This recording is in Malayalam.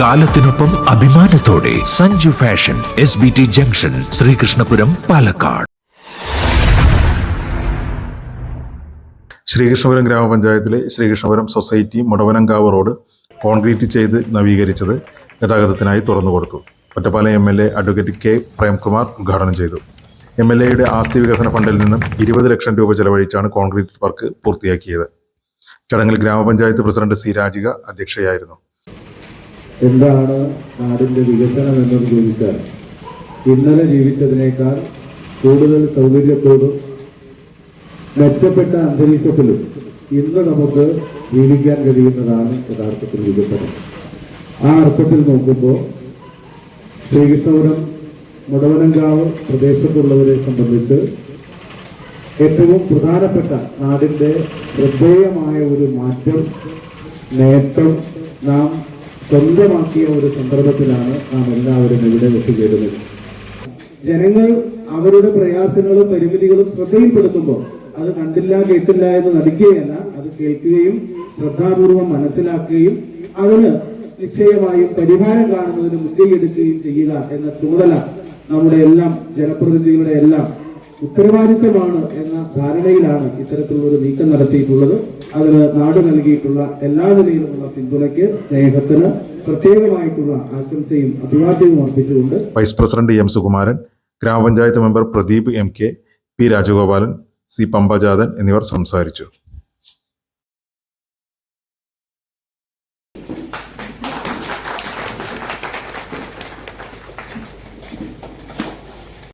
കാലത്തിനൊപ്പം അഭിമാനത്തോടെ Sanju fashion S B T junction Sreekrishnapuram Palakkad. Sreekrishnapuram ഗ്രാമപഞ്ചായത്തിലെ Sreekrishnapuram society Mudavanankavu road concrete ചെയ്ത് നവീകരിച്ചത് ഗതാഗതത്തിനായി തുറന്നു കൊടുത്തു. Ottapalam M L A advocate K Premkumar ഉദ്ഘാടനം ചെയ്തു. എം എൽ എയുടെ ആസ്തി വികസന ഫണ്ടിൽ നിന്നും ഇരുപത് ലക്ഷം രൂപ ചെലവഴിച്ചാണ് കോൺക്രീറ്റ് വർക്ക് പൂർത്തിയാക്കിയത്. ചടങ്ങിൽ ഗ്രാമപഞ്ചായത്ത് പ്രസിഡന്റ് സി രാജിക അധ്യക്ഷയായിരുന്നു. എന്താണ് നാടിന്റെ വികസനം എന്നത് ചോദിച്ചാൽ ഇന്നലെ ജീവിച്ചതിനേക്കാൾ കൂടുതൽ സൗകര്യത്തോടും മെച്ചപ്പെട്ട അന്തരീക്ഷത്തിലും ഇന്ന് നമുക്ക് ജീവിക്കാൻ കഴിയുന്നതാണ് യഥാർത്ഥത്തിൽ വികസനം. ആ അർത്ഥത്തിൽ നോക്കുമ്പോൾ ശ്രീകൃഷ്ണപുരം മുടവനങ്കാവ് പ്രദേശത്തുള്ളവരെ സംബന്ധിച്ച് ഏറ്റവും പ്രധാനപ്പെട്ട നാടിന്റെ ശ്രദ്ധേയമായ ഒരു മാറ്റം നേട്ടം നാം സ്വന്തമാക്കിയ ഒരു സന്ദർഭത്തിലാണ് നാം എല്ലാവരും ഇവിടെ ഒത്തുചേരുന്നത് ജനങ്ങൾ അവരുടെ പ്രയാസങ്ങളും പരിമിതികളും ശ്രദ്ധയിൽപ്പെടുത്തുമ്പോൾ അത് കണ്ടില്ല കേട്ടില്ല എന്ന് നടിക്കുകയല്ല അത് കേൾക്കുകയും ശ്രദ്ധാപൂർവം മനസ്സിലാക്കുകയും അതിന് നിശ്ചയമായും പരിഹാരം കാണുന്നതിന് മുൻകൈയെടുക്കുകയും ചെയ്യുക എന്ന ചുമതല നമ്മുടെ എല്ലാം ജനപ്രതിനിധികളുടെ എല്ലാം ഉത്തരവാദിത്തമാണ് എന്ന ധാരണയിലാണ് ഇത്തരത്തിലുള്ള ഒരു നീക്കം നടത്തിയിട്ടുള്ളത്. അതിന് നാട് നൽകിയിട്ടുള്ള എല്ലാ നിലയിലുമുള്ള പിന്തുണയ്ക്ക് സ്നേഹത്തിന് പ്രത്യേകമായിട്ടുള്ള ആശംസയും അഭിവാദ്യവും അർപ്പിച്ചുകൊണ്ട് vice president M Sukumaran grama panchayat member Pradeep M K P Rajagopalan C Pampajathan എന്നിവർ സംസാരിച്ചു.